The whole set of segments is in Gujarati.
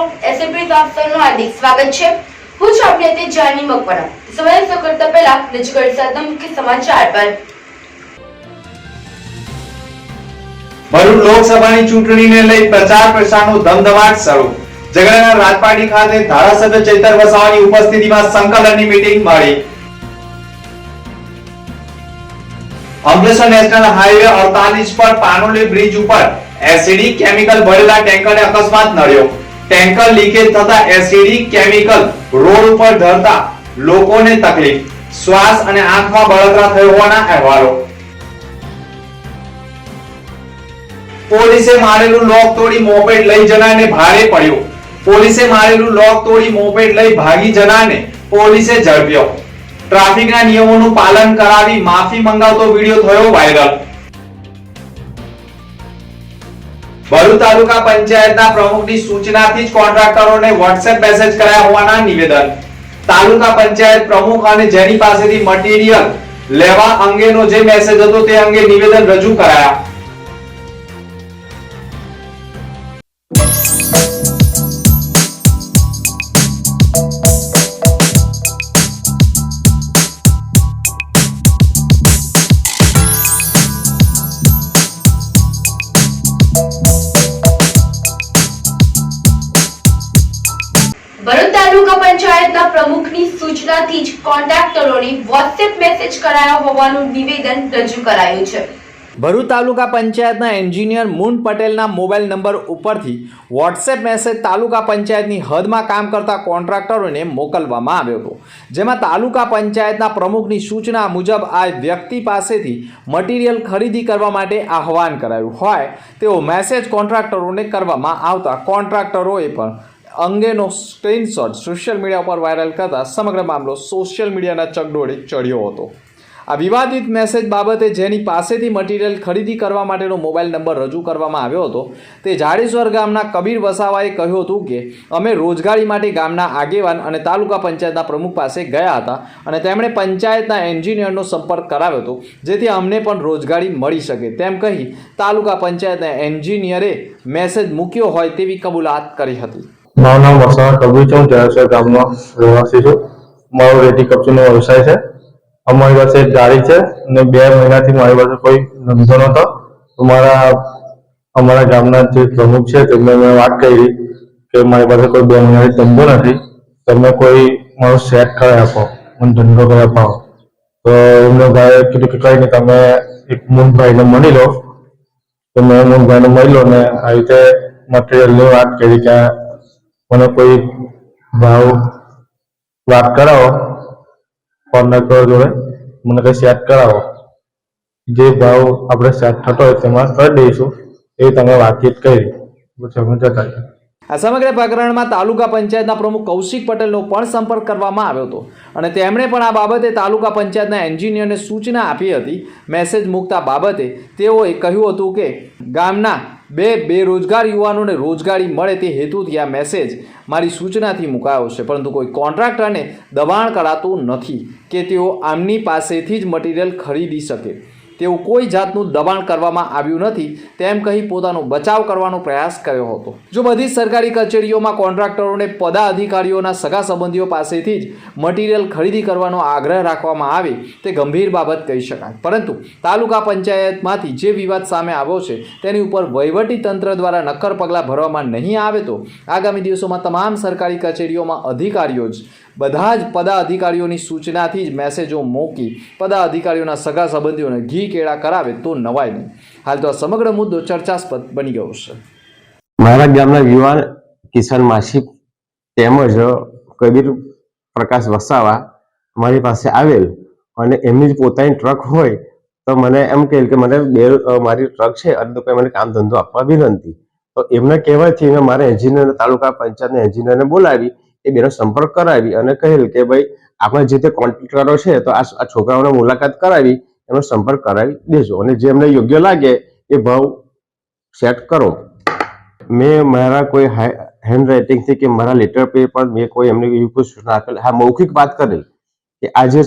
મિત્રો એસએપી વાર્તાનું હાર્દિક સ્વાગત છે. હું છું આપની અત્યારે જાની મકવાણા. સવારે શો કરતા પહેલા નજર કરી મુખ્ય સમાચાર પર. ભરૂચ લોકસભાની ચૂંટણીને લઈ પ્રચાર પ્રસારનો ધમધમાટ શરૂ. ઝઘડાના રાજપાટી ખાતે ધારાસભ્ય ચૈતર વસાવાની ઉપસ્થિતિમાં સંકલનની મીટિંગ મળી. અંકલેશ્વર નેશનલ હાઈવે 48 પર પાનોલી બ્રિજ ઉપર એસિડિક કેમિકલ ભરેલા ટેન્કરને અકસ્માત નડ્યો. ટેન્કર લીકેજ થતા એસિડિક કેમિકલ રોડ ઉપર ઢળતા લોકોને તકલીફ. શ્વાસ અને આંખમાં બળતરા થયો હોવાના અહેવાલો. પોલીસે મારેલું લોક તોડી મોપેડ લઈ જનારને ભારે પડ્યો. પોલીસે મારેલું લોક તોડી મોપેડ લઈ ભાગી જનારને પોલીસે ઝડપ્યો. ટ્રાફિકના નિયમોનું પાલન કરાવી માફી મંગાવતો વીડિયો થયો વાયરલ. ભરૂચ તાલુકા પંચાયતના પ્રમુખની સૂચનાથી જ કોન્ટ્રાક્ટરોને વોટ્સએપ મેસેજ કરાયા હોવાના નિવેદન. તાલુકા પંચાયત પ્રમુખ અને જેની પાસેથી મટીરીયલ લેવા અંગેનો જે મેસેજ હતો તે અંગે નિવેદન રજૂ કરાયા. મેસેજ કરાયો હોવાનું નિવેદન રજૂ કરાયું છે. ભરૂચ તાલુકા પંચાયતના એન્જિનિયર મુન પટેલના મોબાઈલ નંબર ઉપરથી વોટ્સએપ મેસેજ તાલુકા પંચાયતની હદમાં કામ કરતા કોન્ટ્રાક્ટરોને મોકલવામાં આવ્યો હતો. જેમાં તાલુકા પંચાયતના પ્રમુખની સૂચના મુજબ આ વ્યક્તિ પાસેથી મટીરિયલ ખરીદી કરવા માટે આહવાન કરાયું. હોય તેવો મેસેજ કોન્ટ્રાક્ટરોને કરવામાં આવતા કોન્ટ્રાક્ટરોએ પણ અંગેનો સ્ક્રીનશોટ સોશિયલ મીડિયા પર વાયરલ કરતા સમગ્ર મામલો સોશિયલ મીડિયાના ચકડોળે ચડ્યો હતો. આ વિવાદિત મેસેજ બાબતે જેની પાસેથી મટીરિયલ ખરીદી કરવા માટેનો મોબાઈલ નંબર રજૂ કરવામાં આવ્યો હતો, તે જાડેશ્વર ગામના કબીર વસાવાએ કહ્યું હતું કે, અમે રોજગારી માટે ગામના આગેવાન અને તાલુકા પંચાયતના પ્રમુખ પાસે ગયા હતા અને તેમણે પંચાયતના એન્જિનિયરનો સંપર્ક કરાવ્યો હતો, જેથી અમને પણ રોજગારી મળી શકે. તેમ કહી તાલુકા પંચાયતના એન્જિનિયરે મેસેજ મૂક્યો હોય તેવી કબૂલાત કરી હતી. મારું નામ વસાવા કબીર છે. હું જળેશ્વર ગામનો રહેવાસી છું. મારો રેતી કપચીનો વ્યવસાય છે. અમારી પાસે એક ગાડી છે અને બે મહિનાથી મારી પાસે કોઈ ધંધો નહોતો. મારા અમારા ગામના જે પ્રમુખ છે, તેમને મેં વાત કરી કે મારી પાસે કોઈ બે મહિનાથી ધંધો નથી. તમે કોઈ મારો સેટ કરી આપો મને ધંધો કરી અપાવો. તો એમને ભાઈ કીધું કે કંઈ નહીં, તમે એક મુનભાઈને મળી લો. તો મેં મુનભાઈને મળી લો ને આ રીતે મટીરિયલની વાત કરી કે મને કોઈ ભાવ વાત કરાવો કોન્ટ્રાક્ટર જોડે. મને કંઈ સેટ કરાવો. જે ભાવ આપણે સેટ થતો હોય તેમાં કરી દઈશું. એ તમે વાતચીત કરી. પછી અમે જતા. આ સમગ્ર પ્રકરણમાં તાલુકા પંચાયતના પ્રમુખ કૌશિક પટેલનો પણ સંપર્ક કરવામાં આવ્યો હતો. અને તેમણે પણ આ બાબતે તાલુકા પંચાયતના એન્જિનિયરને સૂચના આપી હતી. મેસેજ મૂકતા બાબતે તેઓએ કહ્યું હતું કે, ગામના બે બેરોજગાર યુવાનોને રોજગારી મળે તે હેતુથી આ મેસેજ મારી સૂચનાથી મુકાયો છે. પરંતુ કોઈ કોન્ટ્રાક્ટરને દબાણ કરાતું નથી કે તેઓ આમની પાસેથી જ મટીરિયલ ખરીદી શકે. તેવું કોઈ જાતનું દબાણ કરવામાં આવ્યું નથી, તેમ કહી પોતાનો બચાવ કરવાનો પ્રયાસ કર્યો હતો. જો બધી જ સરકારી કચેરીઓમાં કોન્ટ્રાક્ટરોને પદાધિકારીઓના સગા સંબંધીઓ પાસેથી જ મટીરિયલ ખરીદી કરવાનો આગ્રહ રાખવામાં આવે, તે ગંભીર બાબત કહી શકાય. પરંતુ તાલુકા પંચાયતમાંથી જે વિવાદ સામે આવ્યો છે, તેની ઉપર વહીવટી તંત્ર દ્વારા નક્કર પગલાં ભરવામાં નહીં આવે તો આગામી દિવસોમાં તમામ સરકારી કચેરીઓમાં અધિકારીઓ જ બધા જ પદાધિકારીઓની સૂચનાથી જ મેસેજો મોકી પદાધિકારીઓના સગા સંબંધીઓને ઘી કેળા કરાવે તો નવાય નહીં. હાલ તો આ સમગ્ર મુદ્દો ચર્ચાસ્પદ બની ગયો છે. મારા ગામના યુવાન કિશન માસી તેમજ કબીર પ્રકાશ વસાવા મારી પાસે આવેલ અને એમની જ પોતાની ટ્રક હોય તો મને એમ કહે કે મને બે મારી ટ્રક છે, અને તો મને કામ ધંધો આપવા વિનંતી. તો એમને કહેવાથી મેં મારા એન્જિનિયર તાલુકા પંચાયતના એન્જિનિયરને બોલાવી એ બેનો સંપર્ક કરાવી અને કહેલ કે ભાઈ, આપણે જે તે કોન્ટ્રાક્ટરો છે, તો આ છોકરાઓને મુલાકાત કરાવી એનો સંપર્ક કરાવી દેજો. અને જે એમને યોગ્ય લાગે, એ ભાવ સેટ કરો. મેં મારા કોઈ હેન્ડ રાઇટિંગથી કે મારા લેટર પે પણ મેં કોઈ એમને એવી કોઈ સૂચના આપેલ હા, મૌખિક વાત કરેલ કે આ જે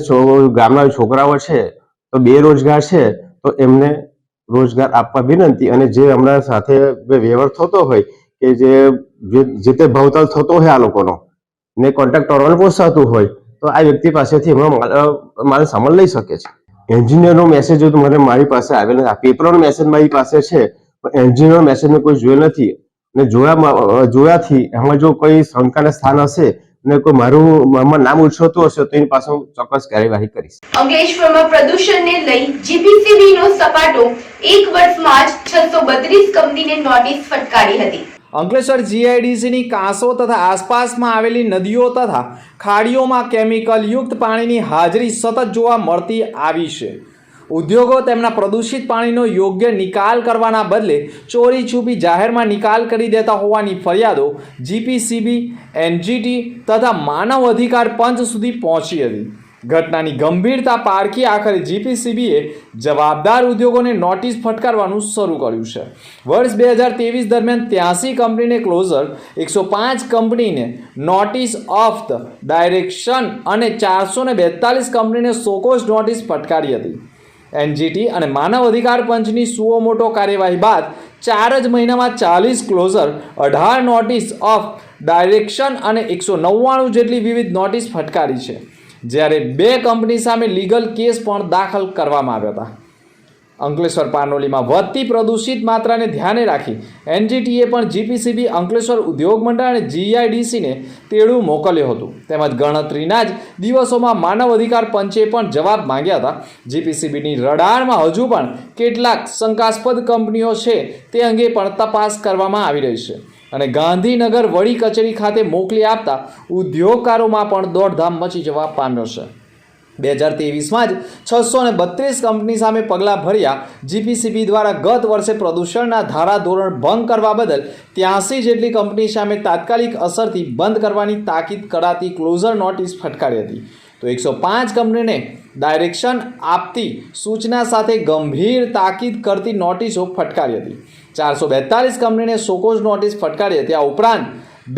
ગામના છોકરાઓ છે, તો બેરોજગાર છે, તો એમને રોજગાર આપવા વિનંતી અને જે હમણાં સાથે વ્યવહાર થતો હોય કે જે- જે તે ભાવતાલ થતો હોય આ લોકોનો ને કોન્ટ્રાક્ટ કરવાનું પોસાતું હોય, તો આ વ્યક્તિ પાસેથી એમનો માલ સામાન લઈ શકે છે. એન્જિનિયરનો મેસેજ તો મને મારી પાસે આવેલ નથી, આ પેપરનો મેસેજ મારી પાસે છે, પણ એન્જિનિયરનો મેસેજ મેં કોઈ જોયો નથી. ને જોયા જોયાથી એમાં જો કોઈ શંકાના સ્થાન હશે, ને કોઈ મારું મારું નામ ઉછળતું હશે, તો એની પાસે હું ચોક્કસ કાર્યવાહી કરીશ. અંકલેશ્વરમાં પ્રદૂષણને લઈ જીપીસીબી નો સપાટો એક વર્ષમાં જ છસો બત્રીસ કંપનીને નોટિસ ફટકારી હતી. અંકલેશ્વર જીઆઈડીસીની કાંસો તથા આસપાસમાં આવેલી નદીઓ તથા ખાડીઓમાં કેમિકલ યુક્ત પાણીની હાજરી સતત જોવા મળતી આવી છે. ઉદ્યોગો તેમના પ્રદૂષિત પાણીનો યોગ્ય નિકાલ કરવાના બદલે ચોરી છુપી જાહેરમાં નિકાલ કરી દેતા હોવાની ફરિયાદો જીપીસીબી એનજીટી તથા માનવ અધિકાર પંચ સુધી પહોંચી હતી. ઘટનાની ગંભીરતા પારખી આખરે જીપીસીબીએ જવાબદાર ઉદ્યોગોને નોટિસ ફટકારવાનું શરૂ કર્યું છે. વર્ષ બે હજાર ત્રેવીસ દરમિયાન ત્યાસી કંપનીને ક્લોઝર, એકસો પાંચ કંપનીને નોટિસ ઓફ ધ ડાયરેક્શન અને ચારસો ને બેતાલીસ કંપનીને સોકોસ નોટિસ ફટકારી હતી. એનજીટી અને માનવ અધિકાર પંચની સુઓ મોટો કાર્યવાહી બાદ ચાર જ મહિનામાં ચાલીસ ક્લોઝર, અઢાર નોટિસ ઓફ ડાયરેક્શન અને એકસો નવ્વાણું જેટલી વિવિધ નોટિસ ફટકારી છે. જ્યારે બે કંપની સામે લીગલ કેસ પણ દાખલ કરવામાં આવ્યા હતા. અંકલેશ્વર પાનોલીમાં વધતી પ્રદૂષિત માત્રાને ધ્યાને રાખી એનજીટીએ પણ જીપીસીબી, અંકલેશ્વર ઉદ્યોગ મંડળ અને જીઆઈડીસીને તેડું મોકલ્યું હતું. તેમજ ગણતરીના જ દિવસોમાં માનવ અધિકાર પંચે પણ જવાબ માંગ્યા હતા. જીપીસીબીની રડારમાં હજુ પણ કેટલાક શંકાસ્પદ કંપનીઓ છે તે અંગે પણ તપાસ કરવામાં આવી રહી છે. અને ગાંધીનગર વડી કચેરી ખાતે મોકલી આપતા ઉદ્યોગકારોમાં પણ દોડધામ મચી જવા પામ્યો છે. બે હજાર ત્રેવીસમાં જ છસો ને બત્રીસ કંપની સામે પગલાં ભર્યા. જીપીસીબી દ્વારા ગત વર્ષે પ્રદૂષણના ધારાધોરણ ભંગ કરવા બદલ ત્યાંસી જેટલી કંપની સામે તાત્કાલિક અસરથી બંધ કરવાની તાકીદ કરાતી ક્લોઝર નોટિસ ફટકારી હતી. તો એકસો પાંચ કંપનીને ડાયરેક્શન આપતી સૂચના સાથે ગંભીર તાકીદ કરતી નોટિસો ફટકારી હતી. ચારસો બેતાલીસ કંપનીને સોકોઝ નોટિસ ફટકારી હતી. આ ઉપરાંત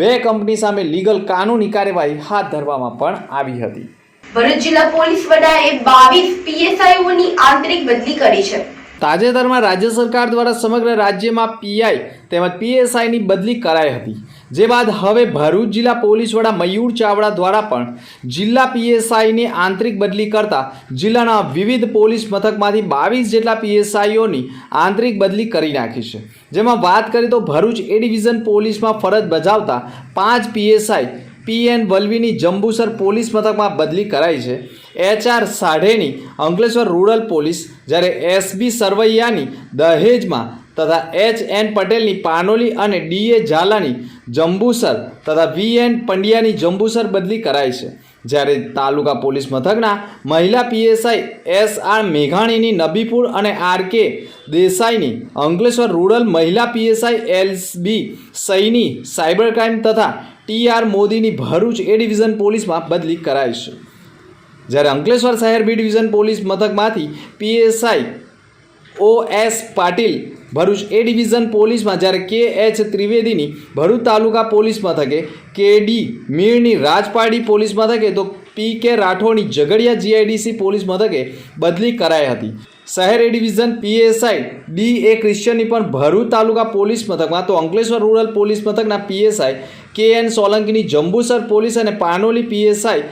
બે કંપની સામે લીગલ કાનૂની કાર્યવાહી હાથ ધરવામાં પણ આવી હતી. ભરૂચ જિલ્લા પોલીસ વડાએ બાવીસ પીએસઆઈઓની આંતરિક બદલી કરી છે. તાજેતરમાં રાજ્ય સરકાર દ્વારા સમગ્ર રાજ્યમાં પીઆઈ તેમજ પીએસઆઈની બદલી કરાઈ હતી. જે બાદ હવે ભરૂચ જિલ્લા પોલીસ વડા મયુર ચાવડા દ્વારા પણ જિલ્લા પીએસઆઈની આંતરિક બદલી કરતા જિલ્લાના વિવિધ પોલીસ મથકમાંથી બાવીસ જેટલા પીએસઆઈઓની આંતરિક બદલી કરી નાખી છે. જેમાં વાત કરીએ તો ભરૂચ એ ડિવિઝન પોલીસમાં ફરજ બજાવતા પાંચ પીએસઆઈ પીએન વલવીની જંબુસર પોલીસ મથકમાં બદલી કરાઈ છે. એચઆર સાઢેની અંકલેશ્વર રૂરલ પોલીસ જ્યારે એસબી સરવૈયાની દહેજમાં તથા એચ એન પટેલની પાનોલી અને ડીએ ઝાલાની જંબુસર તથા વી એન પંડ્યાની જંબુસર બદલી કરાઈ છે. જ્યારે તાલુકા પોલીસ મથકના મહિલા પીએસઆઈ એસ આર મેઘાણીની નબીપુર અને આર કે દેસાઈની અંકલેશ્વર રૂરલ મહિલા PSI L B Saini cyber crime તથા ટી આર મોદીની ભરૂચ એ ડિવિઝન પોલીસમાં બદલી કરાઈ છે. જ્યારે અંકલેશ્વર શહેર B division police મથકમાંથી PSI O S Patil Bharuch A division પોલીસમાં જ્યારે કે એચ ત્રિવેદીની ભરૂચ તાલુકા પોલીસ મથકે કે ડી મીરની રાજપાડી પોલીસ મથકે તો પી કે રાઠોડની ઝઘડિયા જીઆઈડીસી પોલીસ મથકે બદલી કરાઈ હતી. શહેર A division PSI D A ક્રિશ્ચનની પણ ભરૂચ તાલુકા પોલીસ મથકમાં, તો અંકલેશ્વર રૂરલ પોલીસ મથકના પીએસઆઈ કે એન સોલંકીની જંબુસર પોલીસ અને Panoli PSI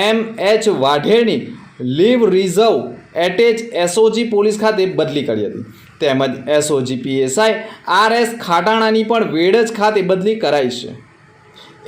M H વાઢેરની leave reserve attach SOG police ખાતે બદલી કરી હતી. તેમજ એસઓજી પીએસઆઈ આર એસ ખાટાણાની પણ વેડજ ખાતે બદલી કરાઈ છે.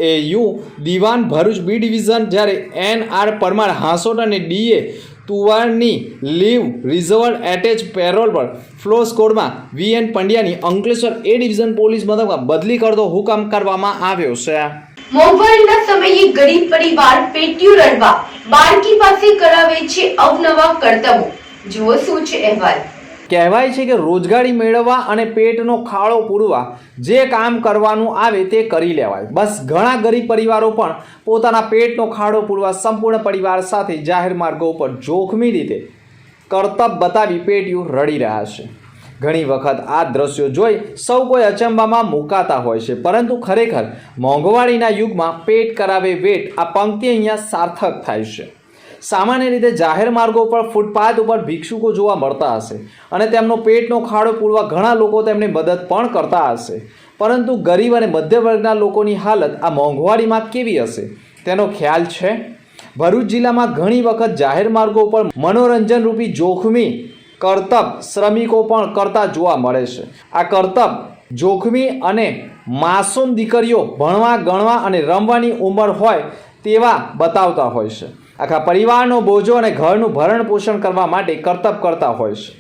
A U Diwan Bharuch B division જ્યારે એન આર પરમાર હાંસોટ અને ડીએ તુવારની લીવ રિઝર્વ એટેચ પેરોલ પર ફ્લો સ્કોડમાં વી એન પંડ્યાની અંકલેશ્વર એ ડિવિઝન પોલીસ મથકમાં બદલી કરતો હુકમ કરવામાં આવ્યો છે. મોંઘવારીના સમયે ગરીબ પરિવાર પેટ્યું રડવા, બાળકી પાસે કરાવે છે અવનવા કરતબો જુઓ શું છે અહેવાલ. કહેવાય છે કે રોજગારી મેળવવા અને પેટનો ખાડો પૂરવા જે કામ કરવાનું આવે તે કરી લેવાય. બસ ઘણા ગરીબ પરિવારો પણ પોતાના પેટનો ખાડો પૂરવા સંપૂર્ણ પરિવાર સાથે જાહેર માર્ગો ઉપર જોખમી રીતે કરતબ બતાવી પેટીયું રડી રહ્યા છે. ઘણી વખત આ દ્રશ્યો જોઈ સૌ કોઈ અચંબામાં મુકાતા હોય છે, પરંતુ ખરેખર મોંઘવારીના યુગમાં પેટ કરાવે વેટ આ પંક્તિ અહીંયા સાર્થક થાય છે. સામાન્ય રીતે જાહેર માર્ગો પર ફૂટપાથ ઉપર ભિક્ષુકો જોવા મળતા હશે અને તેમનો પેટનો ખાડો પૂરવા ઘણા લોકો તેમને મદદ પણ કરતા હશે. પરંતુ ગરીબ અને મધ્ય વર્ગના લોકોની હાલત આ મોંઘવારીમાં કેવી હશે? તેનો ખ્યાલ છે? ભરૂચ જિલ્લામાં ઘણી વખત જાહેર માર્ગો પર મનોરંજન રૂપી જોખમી કરતબ શ્રમિકો પણ કરતા જોવા મળે છે. આ કરતબ, જોખમી અને માસૂમ દીકરીઓ ભણવા, ગણવા અને રમવાની ઉંમર હોય તેવા બતાવતા હોય છે. આખા પરિવારનો બોજો અને ઘરનું ભરણ પોષણ કરવા માટે કરતબ કરતા હોય છે.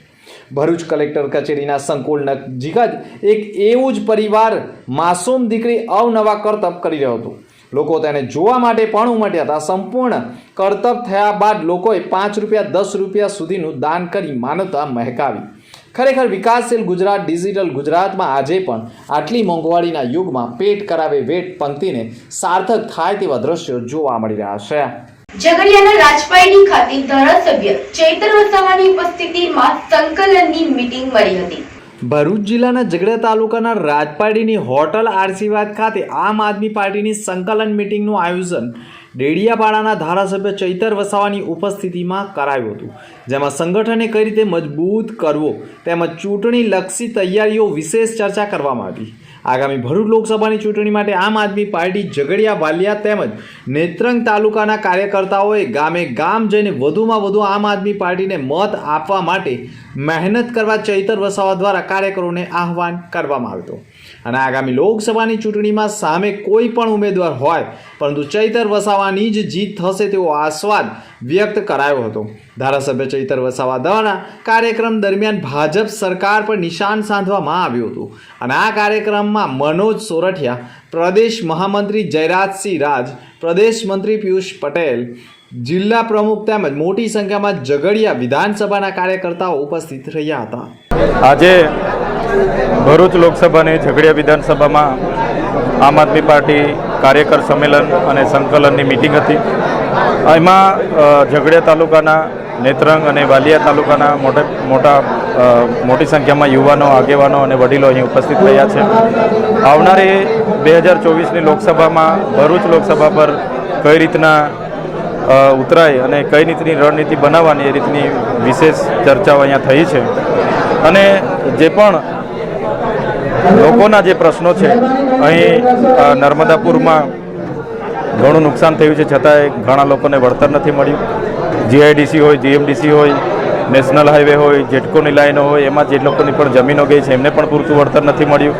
ભરૂચ કલેક્ટર કચેરીના સંકુલ નજીક જ એક એવું જ પરિવાર માસૂમ દીકરી અવનવા કરતબ કરી રહ્યો હતો. લોકો તેને જોવા માટે પણ ઉમટ્યા હતા. સંપૂર્ણ કરતબ થયા બાદ લોકોએ પાંચ રૂપિયા, દસ રૂપિયા સુધીનું દાન કરી માનવતા મહેકાવી. ખરેખર વિકાસશીલ ગુજરાત, ડિજિટલ ગુજરાતમાં આજે પણ આટલી મોંઘવારીના યુગમાં પેટ કરાવે વેટ પંક્તિને સાર્થક થાય તેવા દ્રશ્યો જોવા મળી રહ્યા છે. ઝઘડિયાના રાજપાઈની ખાતે ધારાસભ્ય ચૈતર વસાવાની ઉપસ્થિતિમાં સંકલનની મીટિંગ મળી હતી. ભરૂચ જિલ્લાના ઝઘડિયા તાલુકાના રાજપાડીની હોટલ આરસીવાદ ખાતે આમ આદમી પાર્ટીની સંકલન મિટિંગનું આયોજન ડેડિયાપાડાના ધારાસભ્ય ચૈતર વસાવાની ઉપસ્થિતિમાં કરાયું હતું. જેમાં સંગઠને કઈ રીતે મજબૂત કરવો તેમજ ચૂંટણીલક્ષી તૈયારીઓ વિશેષ ચર્ચા કરવામાં આવી. આગામી ભરૂચ લોકસભાની ચૂંટણી માટે આમ આદમી પાર્ટી ઝઘડિયા, વાલિયા તેમજ નેત્રંગ તાલુકાના કાર્યકર્તાઓએ ગામે ગામ જઈને વધુમાં વધુ આમ આદમી પાર્ટીને મત આપવા માટે મહેનત કરવા, ચૈતર વસાવા દ્વારા કાર્યકરોને આહવાન કરવામાં આવ્યું હતું. અને આગામી લોકસભાની ચૂંટણીમાં સામે કોઈ પણ ઉમેદવાર હોય, પરંતુ ચૈતર વસાવાની જ જીત થશે તેવો આસ્વાદ વ્યક્ત કરાયો હતો. ધારાસભ્ય ચૈતર વસાવા દ્વારા કાર્યક્રમ દરમિયાન ભાજપ સરકાર પર નિશાન સાધવામાં આવ્યું હતું. અને આ કાર્યક્રમમાં મનોજ સોરઠિયા, પ્રદેશ મહામંત્રી જયરાજસિંહ રાજ, પ્રદેશ મંત્રી પિયુષ પટેલ, જિલ્લા પ્રમુખ તેમજ મોટી સંખ્યામાં ઝઘડિયા વિધાનસભાના કાર્યકર્તાઓ ઉપસ્થિત રહ્યા હતા. આજે ભરૂચ લોકસભાની ઝઘડિયા વિધાનસભામાં આમ આદમી પાર્ટી કાર્યકર સંમેલન અને સંકલનની મિટિંગ હતી. એમાં ઝઘડિયા તાલુકાના નેત્રંગ અને વાલિયા તાલુકાના મોટા મોટા મોટી સંખ્યામાં યુવાનો, આગેવાનો અને વડીલો અહીં ઉપસ્થિત થયા છે. આવનારી બે હજાર ચોવીસની લોકસભામાં ભરૂચ લોકસભા પર કઈ રીતના ઉતરાય અને કઈ રીતની રણનીતિ બનાવવાની એ રીતની વિશેષ ચર્ચાઓ અહીંયા થઈ છે. અને જે પણ લોકોના જે પ્રશ્નો છે, અહીં નર્મદાપુરમાં ઘણું નુકસાન થયું છે, છતાંય ઘણા લોકોને વળતર નથી મળ્યું. જીઆઈડીસી હોય, જીએમડીસી હોય, નેશનલ હાઈવે હોય, જેટકોની લાઈનો હોય, એમાં જે લોકોની પણ જમીનો ગઈ છે, એમને પણ પૂરતું વળતર નથી મળ્યું.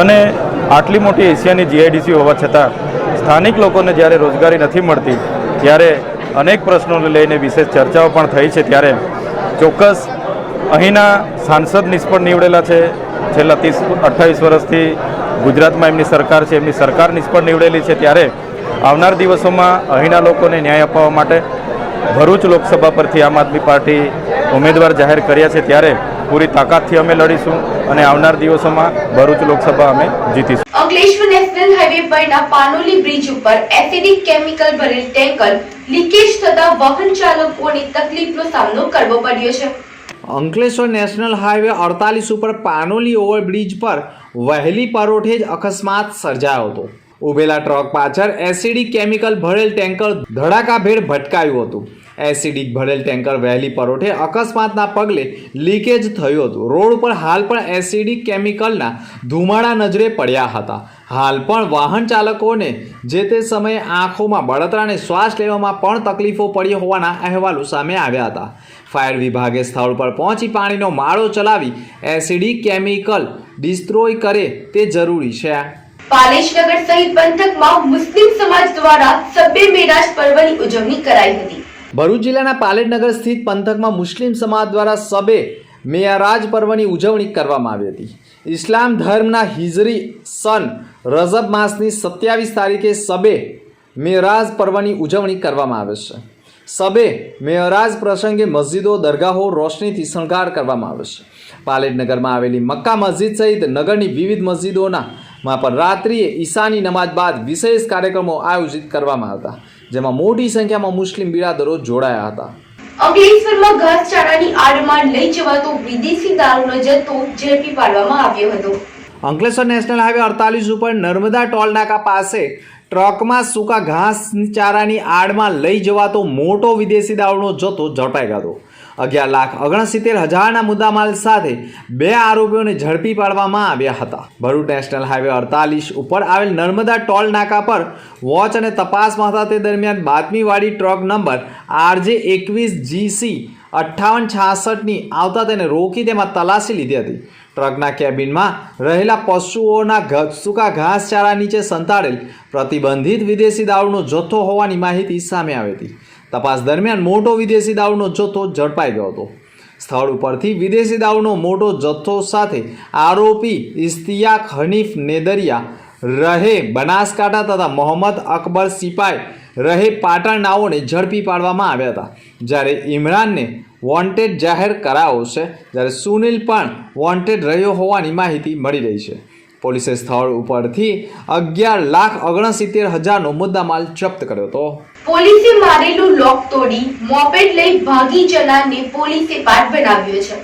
અને આટલી મોટી એશિયાની જીઆઈડીસી હોવા છતાં સ્થાનિક લોકોને જ્યારે રોજગારી નથી મળતી, ત્યારે અનેક પ્રશ્નોને લઈને વિશેષ ચર્ચાઓ પણ થઈ છે, ત્યારે ચોક્કસ અહીંના સાંસદ નિષ્ફળ નીવડેલા છે. છેલ્લા ત્રીસ, અઠ્ઠાવીસ વર્ષથી ગુજરાતમાં એમની સરકાર છે, એમની સરકાર નિષ્ફળ નીવડેલી છે. ત્યારે આવનાર દિવસોમાં અહીંના લોકોને ન્યાય અપાવવા માટે ભરૂચ લોકસભા પરથી આમ આદમી પાર્ટી ઉમેદવાર જાહેર કર્યા છે. ત્યારે પૂરી તાકાતથી અમે લડીશું અને આવનાર દિવસોમાં ભરૂચ લોકસભા અમે જીતીશું. અંકલેશ્વર નેશનલ હાઈવે પરના પાનોલી બ્રિજ ઉપર એસિડિક કેમિકલ ભરેલ ટેન્કર લીકેજ થતા વાહન ચાલકોને તકલીફનો સામનો કરવો પડ્યો છે. અંકલેશ્વર નેશનલ હાઈવે અડતાલીસ ઉપર પાનોલી ઓવરબ્રિજ પર વહેલી પરોઠે જ અકસ્માત સર્જાયો હતો. ઉભેલા ટ્રક પાછળ એસિડિક કેમિકલ ભરેલ ટેન્કર ધડાકાભેર ભટકાયું હતું. એસિડિક ભરેલ ટેન્કર વહેલી પરોઠે અકસ્માતના પગલે લીકેજ થયું હતું. રોડ પર હાલ પણ એસિડિક કેમિકલના ધુમાડા નજરે પડ્યા હતા. હાલ પણ વાહન ચાલકોને જે તે સમયે આંખોમાં બળતરા અને શ્વાસ લેવામાં પણ તકલીફો પડી હોવાના અહેવાલો સામે આવ્યા હતા. ફાયર વિભાગે સ્થળ પર પહોંચી પાણીનો માળો ચલાવી એસિડિક કેમિકલ ડિસ્ટ્રોય કરે તે જરૂરી છે. પાલેશનગર સહિત પંથકમાં મુસ્લિમ સમાજ દ્વારા સભ્ય મેરાજ પર્વની ઉજવણી કરાઈ હતી. ભરૂચ જિલ્લાના પાલેટનગર સ્થિત પંથકમાં મુસ્લિમ સમાજ દ્વારા સબે મેયારાજ પર્વની ઉજવણી કરવામાં આવી હતી. ઇસ્લામ ધર્મના હિજરી સન રજબ માસની સત્યાવીસ તારીખે સબે મેરાજ પર્વની ઉજવણી કરવામાં આવે છે. સબે મેયરાજ પ્રસંગે મસ્જિદો, દરગાહો રોશનીથી શણગાર કરવામાં આવે છે. પાલેટનગરમાં આવેલી મક્કા મસ્જિદ સહિત નગરની વિવિધ મસ્જિદોના માં પણ રાત્રિએ ઈશાની નમાજ બાદ વિશેષ કાર્યક્રમો આયોજિત કરવામાં હતા જેમાં મોટી સંખ્યામાં મુસ્લિમ બિરાદરો જોડાયા હતા. અંકલેશ્વરમાં ઘાસચારાની આડમાં લઈ જવાતો વિદેશી દારૂનો જથ્થો ઝડપી પાડવામાં આવ્યો હતો. અંકલેશ્વર નેશનલ હાઈવે અડતાલીસ ઉપર નર્મદા ટોલ નાકા પાસે ટ્રકમાં સૂકા ઘાસ ચારાની આડમાં લઈ જવાતો મોટો વિદેશી દારૂનો જથ્થો ઝડપાઈ ગયો હતો. અગિયાર લાખ ઓગણસિત્તેર હજારના મુદ્દામાલ સાથે બે આરોપીઓને ઝડપી પાડવામાં આવ્યા હતા. ભરૂચ નેશનલ હાઈવે અડતાલીસ ઉપર આવેલ નર્મદા ટોલ નાકા પર વોચ અને તપાસમાં હતા તે દરમિયાન બાતમીવાળી ટ્રક નંબર આરજે એકવીસ જીસી અઠ્ઠાવન છાસઠની આવતા તેને રોકી તેમાં તલાશી લીધી હતી. ટ્રકના કેબિનમાં રહેલા પશુઓના સૂકા ઘાસચારા નીચે સંતાડેલ પ્રતિબંધિત વિદેશી દારૂનો જથ્થો હોવાની માહિતી સામે આવી હતી. તપાસ દરમિયાન મોટો વિદેશી દારૂનો જથ્થો ઝડપાઈ ગયો હતો. સ્થળ ઉપરથી વિદેશી દારૂનો મોટો જથ્થો સાથે આરોપી ઇસ્તિયાક હનીફ નેદરિયા, રહે બનાસકાંઠા તથા મોહમ્મદ અકબર સિપાઈ, રહે પાટણ નાઓને ઝડપી પાડવામાં આવ્યા હતા. જ્યારે ઇમરાનને વોન્ટેડ જાહેર કરાયો છે જ્યારે સુનિલ પણ વોન્ટેડ રહ્યો હોવાની માહિતી મળી રહી છે. પોલીસે સ્થળ ઉપરથી અગિયાર લાખ ઓગણસિત્તેર હજારનો મુદ્દામાલ જપ્ત કર્યો હતો. પોલીસે મારેલું લોક તોડી મોપેડ લઈ ભાગી જનારને પોલીસે પાઠ બનાવ્યો છે.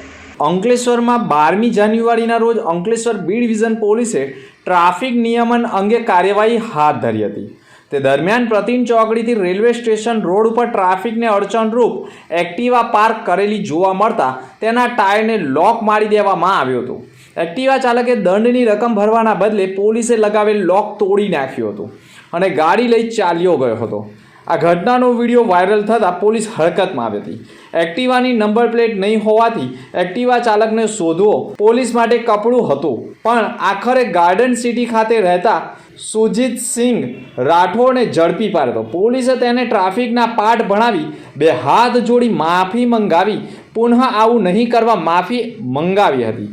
અંકલેશ્વરમાં બારમી જાન્યુઆરીના રોજ અંકલેશ્વર બી ડિવિઝન પોલીસે ટ્રાફિક નિયમન અંગે કાર્યવાહી હાથ ધરી હતી. તે દરમિયાન પ્રતિન ચોકડીથી રેલવે સ્ટેશન રોડ ઉપર ટ્રાફિકને અડચણરૂપ એક્ટિવા પાર્ક કરેલી જોવા મળતા તેના ટાયરને લોક મારી દેવામાં આવ્યો હતો. એક્ટિવા ચાલકે દંડની રકમ ભરવાના બદલે પોલીસે લગાવેલ લોક તોડી નાખ્યું હતું અને ગાડી લઈ ચાલ્યો ગયો હતો. આ ઘટનાનો વીડિયો વાયરલ થતાં પોલીસ હરકતમાં આવી હતી. એક્ટિવાની નંબર પ્લેટ નહીં હોવાથી એક્ટિવા ચાલકને શોધવો પોલીસ માટે કપડું હતું. પણ આખરે ગાર્ડન સિટી ખાતે રહેતા સુજીત સિંઘ રાઠોડને ઝડપી પાડ્યો. પોલીસે તેને ટ્રાફિકના પાઠ ભણાવી બે હાથ જોડી માફી મંગાવી. પુનઃ આવું નહીં કરવા માફી મંગાવી હતી.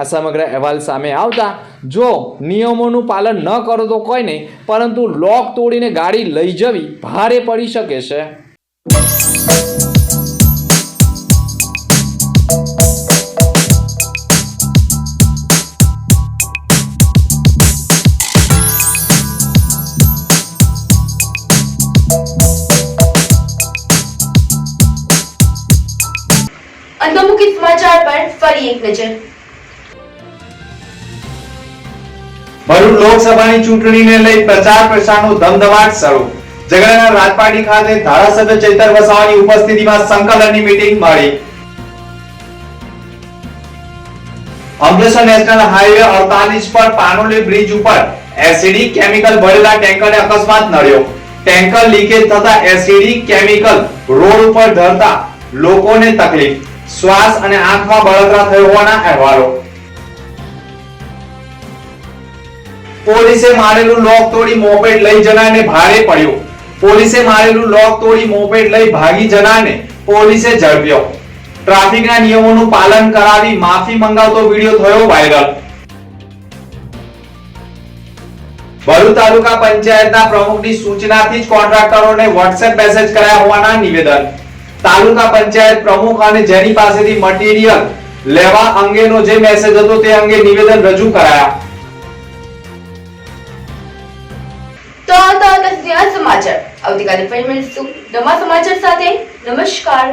આ સમગ્ર અહેવાલ સામે આવતા, જો નિયમોનું પાલન ન કરો તો કોઈ નહીં, પરંતુ લોક તોડીને ગાડી લઈ જવી ભારે પડી શકે છે. અંતમુખી સમાચાર પર ફરી એક નજર. ભરૂચ લોકસભાની ચૂંટણીને લઈ પ્રચાર પ્રસારનો ધમધમાટ શરૂ. ઝઘડાના રાજપાટી ખાતે ધારાસભ્ય ચૈતર વસાવાની ઉપસ્થિતિમાં સંકલનની મીટિંગ મળી. અંકલેશ્વર નેશનલ હાઈવે 48 પર પાનોલી બ્રિજ ઉપર એસિડિક કેમિકલ ભરેલા ટેન્કરને અકસ્માત નડ્યો. ટેન્કર લીકેજ થતા એસિડિક કેમિકલ રોડ ઉપર ઢળતા લોકોને તકલીફ. શ્વાસ અને આંખમાં બળતરા થયો હોવાના અહેવાલો. પોલીસે મારેલું લોક તોડી મોપેડ લઈ જનારને ભારે પડ્યો. પોલીસે મારેલું લોક તોડી મોપેડ લઈ ભાગી જનારને પોલીસે ઝડપ્યો. ટ્રાફિકના નિયમોનું પાલન કરાવી માફી મંગાવતો વીડિયો થયો વાયરલ. ભરૂચ તાલુકા પંચાયતના પ્રમુખની સૂચનાથી જ કોન્ટ્રાક્ટરોને વોટ્સએપ મેસેજ કરાયા હોવાના નિવેદન. તાલુકા પંચાયત પ્રમુખ અને જેની પાસેથી મટીરીયલ લેવા અંગેનો જે મેસેજ હતો તે અંગે નિવેદન રજૂ કરાયા. તો આ સમાચાર. આવતીકાલે ફરી મળીશું. નવા સમાચાર સાથે નમસ્કાર.